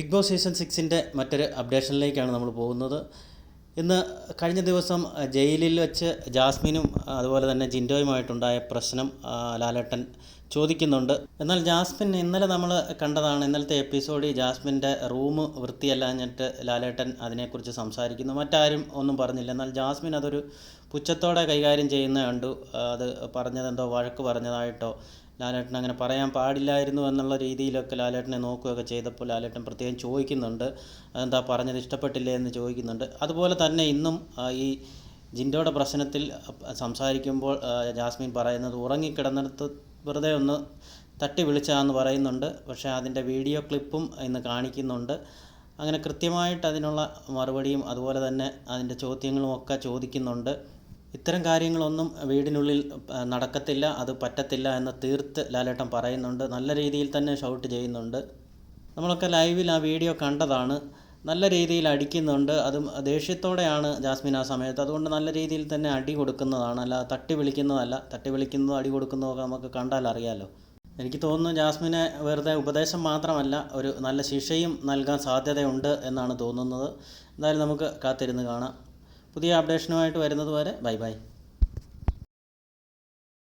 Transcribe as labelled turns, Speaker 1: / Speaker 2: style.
Speaker 1: Big boss season സിക്സിന്റെ മറ്റൊരു അപ്ഡേഷനിലേക്കാണ് നമ്മൾ പോകുന്നത്. ഇന്ന് കഴിഞ്ഞ ദിവസം ജയിലിൽ വെച്ച് ജാസ്മിനും അതുപോലെ തന്നെ ജിൻഡോയുമായിട്ടുണ്ടായ പ്രശ്നം ലാലേട്ടൻ ചോദിക്കുന്നുണ്ട്. എന്നാൽ ജാസ്മിൻ ഇന്നലെ നമ്മൾ കണ്ടതാണ് ഇന്നലത്തെ എപ്പിസോഡിൽ ജാസ്മിന്റെ റൂം വൃത്തിയല്ലാഞ്ഞിട്ട് ലാലേട്ടൻ അതിനെക്കുറിച്ച് സംസാരിക്കുന്നു. മറ്റാരും ഒന്നും പറഞ്ഞില്ല. എന്നാൽ ജാസ്മിൻ അതൊരു പുച്ഛത്തോടെ കൈകാര്യം ചെയ്യുന്ന കണ്ടു. അത് പറഞ്ഞതെന്തോ വഴക്ക് പറഞ്ഞതായിട്ടോ ലാലേട്ടൻ അങ്ങനെ പറയാൻ പാടില്ലായിരുന്നു എന്നുള്ള രീതിയിലൊക്കെ ലാലേട്ടനെ നോക്കുകയൊക്കെ ചെയ്തപ്പോൾ ലാലേട്ടൻ പ്രത്യേകം ചോദിക്കുന്നുണ്ട്. എന്താ പറഞ്ഞത്? ഇഷ്ടപ്പെട്ടില്ലേ എന്ന് ചോദിക്കുന്നുണ്ട്. അതുപോലെ തന്നെ ഇന്നും ഈ ജിൻഡോയുടെ പ്രശ്നത്തിൽ സംസാരിക്കുമ്പോൾ ജാസ്മിൻ പറയുന്നത് ഉറങ്ങിക്കിടന്നിടത്ത് വെറുതെ ഒന്ന് തട്ടി വിളിച്ചാന്ന് പറയുന്നുണ്ട്. പക്ഷേ അതിന്റെ വീഡിയോ ക്ലിപ്പും ഇന്ന് കാണിക്കുന്നുണ്ട്. അങ്ങനെ കൃത്യമായിട്ട് അതിനുള്ള മറുപടിയും അതുപോലെ തന്നെ അതിന്റെ ചോദ്യങ്ങളും ഒക്കെ ചോദിക്കുന്നുണ്ട്. ഇത്തരം കാര്യങ്ങളൊന്നും വീടിനുള്ളിൽ നടക്കത്തില്ല അത് പറ്റത്തില്ല എന്ന് തീർത്ത് ലാലേട്ടൻ പറയുന്നുണ്ട്. നല്ല രീതിയിൽ തന്നെ ഷൗട്ട് ചെയ്യുന്നുണ്ട്. നമ്മളൊക്കെ ലൈവിൽ ആ വീഡിയോ കണ്ടതാണ്. നല്ല രീതിയിൽ അടിക്കുന്നുണ്ട്. അതും ദേഷ്യത്തോടെയാണ് ജാസ്മിൻ ആ സമയത്ത്. അതുകൊണ്ട് നല്ല രീതിയിൽ തന്നെ അടി കൊടുക്കുന്നതാണ്. അല്ല തട്ടി വിളിക്കുന്നതല്ല. തട്ടി വിളിക്കുന്നതോ അടി കൊടുക്കുന്നതൊക്കെ നമുക്ക് കണ്ടാൽ അറിയാമല്ലോ എനിക്ക് തോന്നുന്നു ജാസ്മിനെ വെറുതെ ഉപദേശം മാത്രമല്ല ഒരു നല്ല ശിക്ഷയും നൽകാൻ സാധ്യതയുണ്ട് എന്നാണ് തോന്നുന്നത്. എന്തായാലും നമുക്ക് കാത്തിരുന്ന് കാണാം. പുതിയ അപ്ഡേഷനുമായിട്ട് വരുന്നത് വരെ ബൈ ബൈ.